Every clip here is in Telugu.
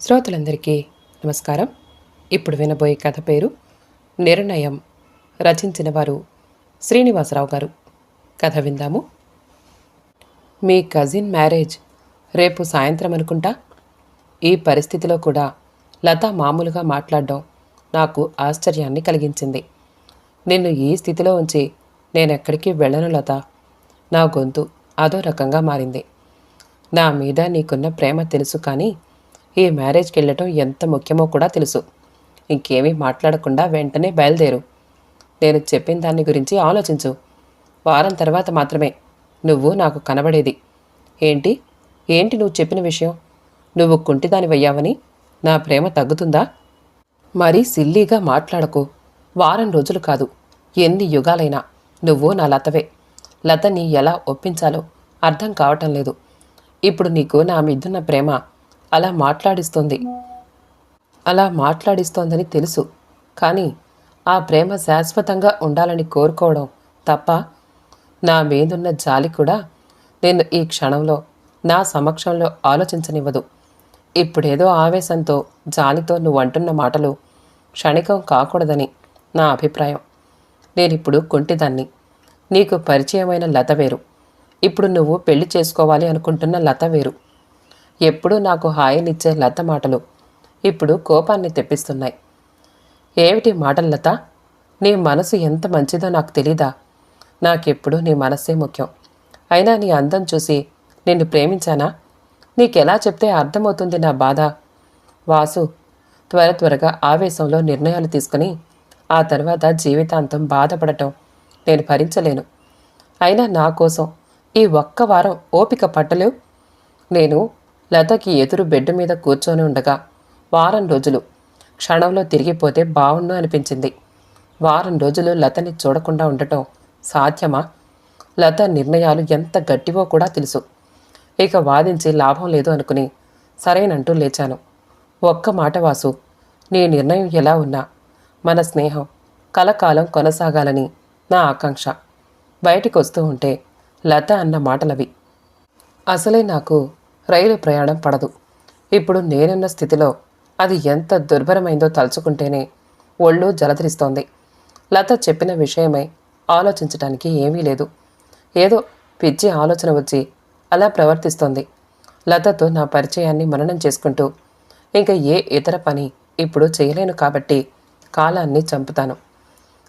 శ్రోతలందరికీ నమస్కారం. ఇప్పుడు వినబోయే కథ పేరు నిర్ణయం. రచించిన వారు శ్రీనివాసరావు గారు. కథ విందాము. మీ కజిన్ మ్యారేజ్ రేపు సాయంత్రం అనుకుంటా? ఈ పరిస్థితిలో కూడా లత మామూలుగా మాట్లాడడం నాకు ఆశ్చర్యాన్ని కలిగించింది. నిన్ను ఈ స్థితిలో ఉంచి నేనెక్కడికి వెళ్ళను లత. నా గొంతు అదో రకంగా మారింది. నా మీద నీకున్న ప్రేమ తెలుసు కానీ ఈ మ్యారేజ్కి వెళ్ళటం ఎంత ముఖ్యమో కూడా తెలుసు. ఇంకేమీ మాట్లాడకుండా వెంటనే బయలుదేరు. నేను చెప్పిన దాని గురించి ఆలోచించు. వారం తర్వాత మాత్రమే. నువ్వు నాకు కనబడేది. ఏంటి? ఏంటి నువ్వు చెప్పిన విషయం? నువ్వు కుంటిదానివయ్యావని నా ప్రేమ తగ్గుతుందా? మరీ సిల్లీగా మాట్లాడకు. వారం రోజులు కాదు. ఎన్ని యుగాలైనా. నువ్వు నా లతవే. లతని ఎలా ఒప్పించాలో అర్థం కావటం లేదు. ఇప్పుడు నీకు నా మీదున్న ప్రేమ అలా మాట్లాడిస్తుంది. అలా మాట్లాడిస్తోందని తెలుసు. కానీ ఆ ప్రేమ శాశ్వతంగా ఉండాలని కోరుకోవడం తప్ప నా మీదున్న జాలి కూడా నేను ఈ క్షణంలో నా సమక్షంలో ఆలోచించనివ్వదు. ఇప్పుడేదో ఆవేశంతో జాలితో నువ్వు అంటున్న మాటలు క్షణికం కాకూడదని నా అభిప్రాయం. నేనిప్పుడు కుంటిదాన్ని. నీకు పరిచయమైన లత వేరు. ఇప్పుడు నువ్వు పెళ్ళి చేసుకోవాలి అనుకుంటున్న లత వేరు. ఎప్పుడూ నాకు హాయినిచ్చే లత మాటలు ఇప్పుడు కోపాన్ని తెప్పిస్తున్నాయి. ఏమిటి మాటలు లత? నీ మనసు ఎంత మంచిదో నాకు తెలీదా? నాకెప్పుడు నీ మనస్సే ముఖ్యం. అయినా నీ అందం చూసి నిన్ను ప్రేమించానా? నీకెలా చెప్తే అర్థమవుతుంది నా బాధ? వాసు త్వర త్వరగా ఆవేశంలో నిర్ణయాలు తీసుకుని ఆ తర్వాత జీవితాంతం బాధపడటం నేను భరించలేను. అయినా నా కోసం ఈ ఒక్క వారం ఓపిక పట్టలేవు. నేను లతకి ఎదురు బెడ్ మీద కూర్చొని ఉండగా వారం రోజులు. క్షణంలో తిరిగిపోతే బాగుండు అనిపించింది. వారం రోజులు లతని చూడకుండా ఉండటం సాధ్యమా? లత నిర్ణయాలు ఎంత గట్టివో కూడా తెలుసు. ఇక వాదించి లాభం లేదు అనుకుని సరేనంటూ లేచాను. ఒక్క మాట వాసు నీ నిర్ణయం ఎలా ఉన్నా? మన స్నేహం కలకాలం కొనసాగాలని నా ఆకాంక్ష. బయటికి వస్తూ ఉంటే లత అన్న మాటలవి. అసలే నాకు రైలు ప్రయాణం పడదు. ఇప్పుడు నేనున్న స్థితిలో అది ఎంత దుర్భరమైందో తలుచుకుంటేనే ఒళ్ళు జలధరిస్తోంది. లత చెప్పిన విషయమై ఆలోచించటానికి ఏమీ లేదు. ఏదో పిచ్చి ఆలోచన వచ్చి అలా ప్రవర్తిస్తోంది. లతతో నా పరిచయాన్ని మననం చేసుకుంటూ ఇంకా ఏ ఇతర పని ఇప్పుడు చేయలేను కాబట్టి కాలాన్ని చంపుతాను.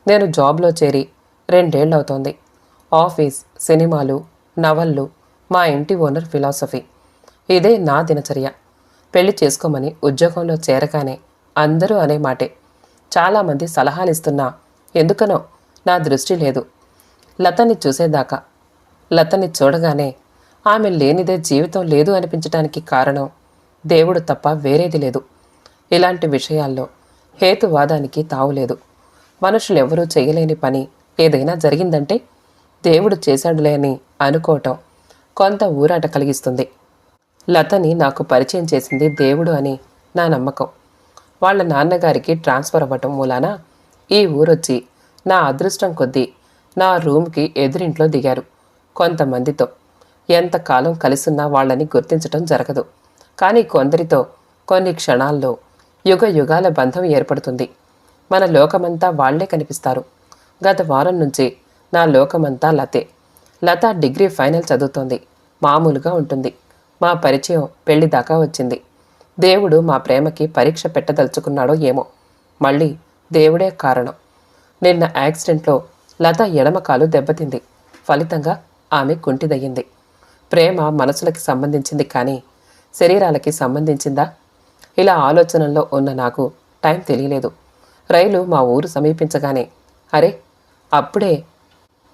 నేను జాబ్లో చేరి రెండేళ్ళవుతోంది. ఆఫీస్ సినిమాలు నవళ్ళు మా ఇంటి ఓనర్ ఫిలాసఫీ. ఇదే నా దినచర్య. పెళ్ళి చేసుకోమని ఉద్యోగంలో చేరగానే అందరూ అనే మాటే. చాలామంది సలహాలు ఇస్తున్నా. ఎందుకనో నా దృష్టి లేదు. లతని చూసేదాకా. లతని చూడగానే ఆమె లేనిదే జీవితం లేదు అనిపించటానికి కారణం దేవుడు తప్ప వేరేది లేదు. ఇలాంటి విషయాల్లో హేతువాదానికి తావులేదు మనుషులెవరూ చేయలేని పని ఏదైనా జరిగిందంటే దేవుడు చేశాడులే అని అనుకోవటం కొంత ఊరాట కలిగిస్తుంది. లతని నాకు పరిచయం చేసింది దేవుడు అని నా నమ్మకం. వాళ్ళ నాన్నగారికి ట్రాన్స్ఫర్ అవ్వటం మూలాన ఈ ఊరొచ్చి నా అదృష్టం కొద్దీ నా రూమ్కి ఎదురింట్లో దిగారు కొంతమందితో. ఎంతకాలం కలిసున్నా వాళ్ళని గుర్తించటం జరగదు. కానీ కొందరితో కొన్ని క్షణాల్లో యుగ యుగాల బంధం ఏర్పడుతుంది. మన లోకమంతా వాళ్ళే కనిపిస్తారు. గత వారం నుంచి నా లోకమంతా లతే. లత డిగ్రీ ఫైనల్ చదువుతోంది. మామూలుగా ఉంటుంది. మా పరిచయం పెళ్ళి దాకా వచ్చింది. దేవుడు మా ప్రేమకి పరీక్ష పెట్టదలుచుకున్నాడో ఏమో. మళ్ళీ దేవుడే కారణం. నిన్న యాక్సిడెంట్లో లత ఎడమకాలు దెబ్బతింది. ఫలితంగా ఆమె కుంటిదయ్యింది. ప్రేమ మనసులకి సంబంధించింది కానీ శరీరాలకి సంబంధించిందా? ఇలా ఆలోచనల్లో ఉన్న నాకు టైం తెలియలేదు. రైలు మా ఊరు సమీపించగానే అరే అప్పుడే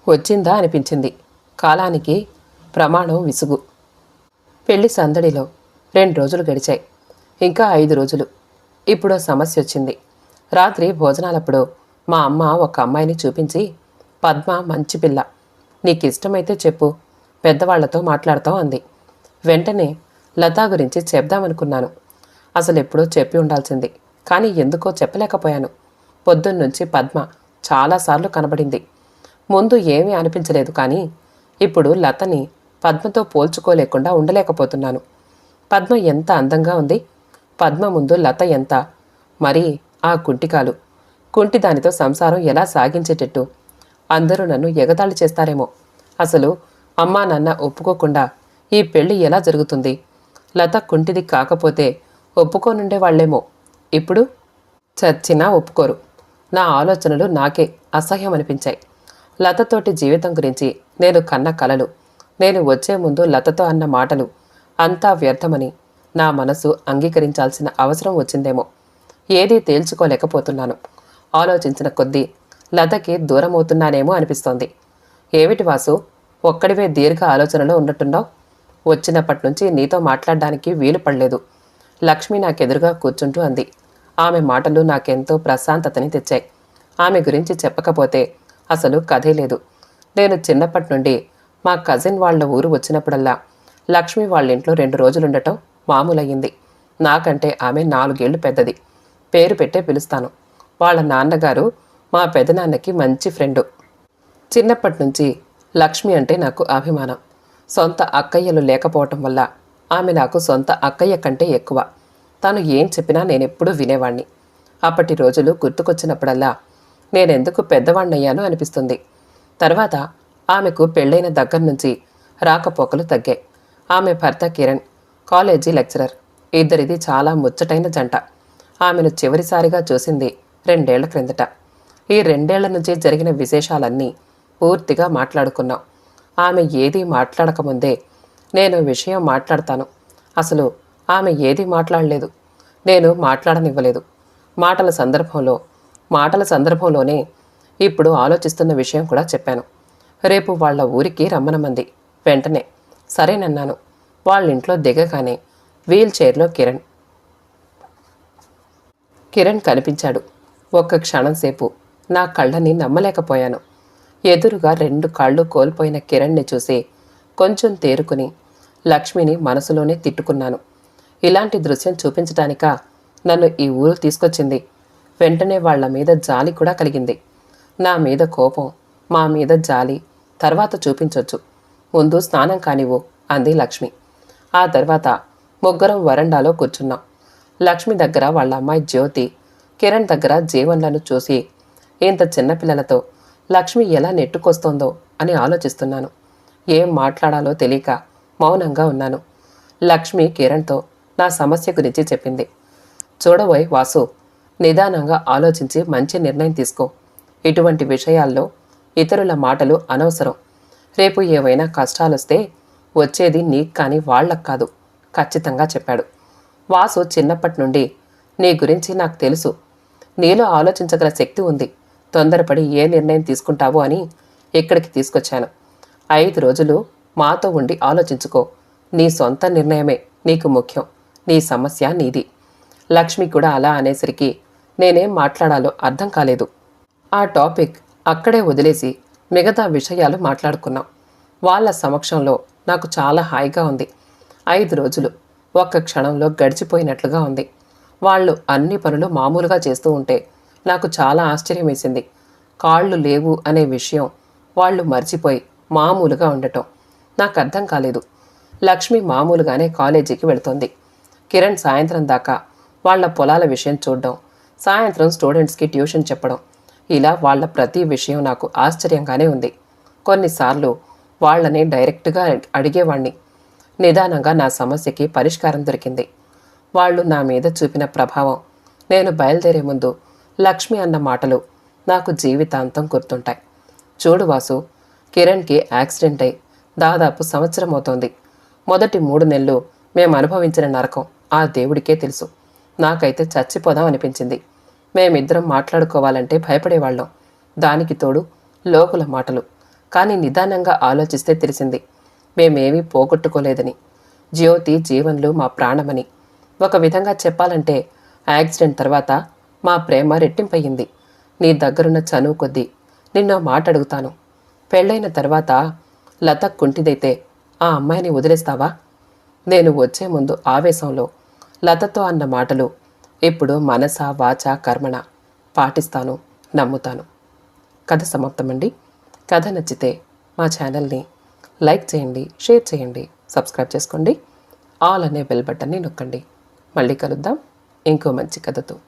వచ్చిందా? అనిపించింది. కాలానికి ప్రమాణం విసుగు. పెళ్ళి సందడిలో రెండు రోజులు గడిచాయి. ఇంకా ఐదు రోజులు. ఇప్పుడు సమస్య వచ్చింది. రాత్రి భోజనాలప్పుడు మా అమ్మ ఒక అమ్మాయిని చూపించి పద్మ మంచి పిల్ల. నీకు ఇష్టమైతే చెప్పు. పెద్దవాళ్ళతో మాట్లాడతాం అంది. వెంటనే లతా గురించి చెప్దామనుకున్నాను. అసలు ఎప్పుడో చెప్పి ఉండాల్సింది. కానీ ఎందుకో చెప్పలేకపోయాను. పొద్దున్నుంచి పద్మ చాలాసార్లు కనబడింది. ముందు ఏమీ అనిపించలేదు కానీ ఇప్పుడు లతని పద్మతో పోల్చుకోలేకుండా ఉండలేకపోతున్నాను. పద్మ ఎంత అందంగా ఉంది? పద్మ ముందు లత ఎంత? మరి ఆ కుంటికాలు. కుంటి దానితో సంసారం ఎలా సాగించేటట్టు? అందరూ నన్ను ఎగతాళి చేస్తారేమో. అసలు అమ్మా నాన్న ఒప్పుకోకుండా ఈ పెళ్ళి ఎలా జరుగుతుంది? లత కుంటిది కాకపోతే ఒప్పుకోనుండే వాళ్ళేమో. ఇప్పుడు చచ్చినా ఒప్పుకోరు. నా ఆలోచనలు నాకే అసహ్యం అనిపించాయి లతతోటి జీవితం గురించి నేను కన్న కలలు. నేను వచ్చే ముందు లతతో అన్న మాటలు అంతా వ్యర్థమని నా మనసు అంగీకరించాల్సిన అవసరం వచ్చిందేమో. ఏదీ తేల్చుకోలేకపోతున్నాను. ఆలోచించిన కొద్దీ లతకి దూరమవుతున్నానేమో అనిపిస్తోంది. ఏమిటి వాసు ఒక్కడివే దీర్ఘ ఆలోచనలో ఉన్నట్టున్నావు? వచ్చినప్పటి నుంచి నీతో మాట్లాడడానికి వీలు పడలేదు. లక్ష్మి నాకెదురుగా కూర్చుంటూ అంది. ఆమె మాటలు నాకెంతో ప్రశాంతతని తెచ్చాయి. ఆమె గురించి చెప్పకపోతే అసలు కథే లేదు. నేను చిన్నప్పటి నుండి మా కజిన్ వాళ్ళ ఊరు వచ్చినప్పుడల్లా లక్ష్మి వాళ్ళ ఇంట్లో రెండు రోజులుండటం మామూలయ్యింది. నాకంటే ఆమె నాలుగేళ్ళు పెద్దది. పేరు పెట్టే పిలుస్తాను. వాళ్ళ నాన్నగారు మా పెదనాన్నకి మంచి ఫ్రెండు. చిన్నప్పటి నుంచి లక్ష్మి అంటే నాకు అభిమానం. సొంత అక్కయ్యలు లేకపోవటం వల్ల ఆమె నాకు సొంత అక్కయ్య కంటే ఎక్కువ. తను ఏం చెప్పినా నేనెప్పుడూ వినేవాణ్ణి. అప్పటి రోజులు గుర్తుకొచ్చినప్పుడల్లా నేనెందుకు పెద్దవాణ్ణయ్యానో అనిపిస్తుంది. తర్వాత ఆమెకు పెళ్ళైన దగ్గర నుంచి రాకపోకలు తగ్గాయి. ఆమె భర్త కిరణ్ కాలేజీ లెక్చరర్. ఇద్దరిది చాలా ముచ్చటైన జంట. ఆమెను చివరిసారిగా చూసింది రెండేళ్ళ క్రిందట. ఈ రెండేళ్ళ నుంచి జరిగిన విశేషాలన్నీ పూర్తిగా మాట్లాడుకున్నాం. ఆమె ఏదీ మాట్లాడకముందే నేను విషయం మాట్లాడతాను. అసలు ఆమె ఏదీ మాట్లాడలేదు. నేను మాట్లాడనివ్వలేదు. మాటల సందర్భంలో మాటల సందర్భంలోనే ఇప్పుడు ఆలోచిస్తున్న విషయం కూడా చెప్పాను. రేపు వాళ్ళ ఊరికి రమ్మనమంది. వెంటనే సరేనన్నాను. వాళ్ళ ఇంట్లో దిగగానే వీల్ చైర్లో కిరణ్. కిరణ్ కనిపించాడు. ఒక్క క్షణం సేపు నా కళ్ళని నమ్మలేకపోయాను. ఎదురుగా రెండు కాళ్ళు కోల్పోయిన కిరణ్ని చూసి కొంచెం తేరుకుని లక్ష్మిని మనసులోనే తిట్టుకున్నాను. ఇలాంటి దృశ్యం చూపించటానిక నన్ను ఈ ఊరు తీసుకొచ్చింది? వెంటనే వాళ్ళ మీద జాలి కూడా కలిగింది. నా మీద కోపం మా మీద జాలి. తర్వాత చూపించొచ్చు. ముందు స్నానం కానివ్వు అంది లక్ష్మి. ఆ తర్వాత ముగ్గురం వరండాలో కూర్చున్నాం. లక్ష్మి దగ్గర వాళ్ళ అమ్మాయి జ్యోతి కిరణ్ దగ్గర జీవన్లను చూసి ఇంత చిన్నపిల్లలతో లక్ష్మి ఎలా నెట్టుకొస్తోందో అని ఆలోచిస్తున్నాను. ఏం మాట్లాడాలో తెలియక మౌనంగా ఉన్నాను. లక్ష్మి కిరణ్తో నా సమస్య గురించి చెప్పింది. చూడబోయ్ వాసు నిదానంగా ఆలోచించి మంచి నిర్ణయం తీసుకో. ఇటువంటి విషయాల్లో ఇతరుల మాటలు అనవసరం. రేపు ఏవైనా కష్టాలొస్తే వచ్చేది నీకు కానీ వాళ్ళకు కాదు ఖచ్చితంగా చెప్పాడు. వాసు చిన్నప్పటి నుండి నీ గురించి నాకు తెలుసు. నీలో ఆలోచించగల శక్తి ఉంది. తొందరపడి ఏ నిర్ణయం తీసుకుంటావో అని ఇక్కడికి తీసుకొచ్చాను. ఐదు రోజులు మాతో ఉండి ఆలోచించుకో. నీ సొంత నిర్ణయమే నీకు ముఖ్యం. నీ సమస్య నీది. లక్ష్మి కూడా అలా అనేసరికి నేనేం మాట్లాడాలో అర్థం కాలేదు. ఆ టాపిక్ అక్కడే వదిలేసి మిగతా విషయాలు మాట్లాడుకున్నాం. వాళ్ళ సమక్షంలో నాకు చాలా హాయిగా ఉంది. ఐదు రోజులు ఒక్క క్షణంలో గడిచిపోయినట్లుగా ఉంది. వాళ్ళు అన్ని పనులు మామూలుగా చేస్తూ ఉంటే నాకు చాలా ఆశ్చర్యం వేసింది. కాళ్ళు లేవు అనే విషయం వాళ్ళు మర్చిపోయి మామూలుగా ఉండటం నాకు అర్థం కాలేదు. లక్ష్మి మామూలుగానే కాలేజీకి వెళుతుంది. కిరణ్ సాయంత్రం దాకా వాళ్ళ పొలాల విషయం చూడడం సాయంత్రం స్టూడెంట్స్కి ట్యూషన్ చెప్పడం ఇలా వాళ్ళ ప్రతి విషయం నాకు ఆశ్చర్యంగానే ఉంది. కొన్నిసార్లు వాళ్ళని డైరెక్ట్గా అడిగేవాణ్ణి. నిదానంగా నా సమస్యకి పరిష్కారం దొరికింది. వాళ్ళు నా మీద చూపిన ప్రభావం. నేను బయలుదేరే ముందు లక్ష్మి అన్న మాటలు నాకు జీవితాంతం గుర్తుంటాయి. చూడు వాసు కిరణ్కి యాక్సిడెంట్ అయి దాదాపు సంవత్సరం అవుతోంది. మొదటి మూడు నెలలు మేము అనుభవించిన నరకం ఆ దేవుడికే తెలుసు. నాకైతే చచ్చిపోదాం అనిపించింది. మేమిద్దరం మాట్లాడుకోవాలంటే భయపడేవాళ్ళం. దానికి తోడు లోకుల మాటలు. కానీ నిదానంగా ఆలోచిస్తే తెలిసింది మేమేమీ పోగొట్టుకోలేదని. జ్యోతి జీవన్లు మా ప్రాణమని. ఒక విధంగా చెప్పాలంటే యాక్సిడెంట్ తర్వాత మా ప్రేమ రెట్టింపయ్యింది. నీ దగ్గరున్న చనువు కొద్దీ నిన్న మాట అడుగుతాను పెళ్ళైన తర్వాత లత కుంటిదైతే ఆ అమ్మాయిని వదిలేస్తావా? నేను వచ్చే ముందు ఆవేశంలో లతతో అన్న మాటలు ఇప్పుడు మనస వాచ కర్మణ పాటిస్తాను నమ్ముతాను. కథ సమాప్తమండి. కథ నచ్చితే మా ఛానల్ని లైక్ చేయండి షేర్ చేయండి సబ్స్క్రైబ్ చేసుకోండి. ఆల్ అనే బెల్ బటన్ని నొక్కండి. మళ్ళీ కలుద్దాం. ఇంకో మంచి కథతో.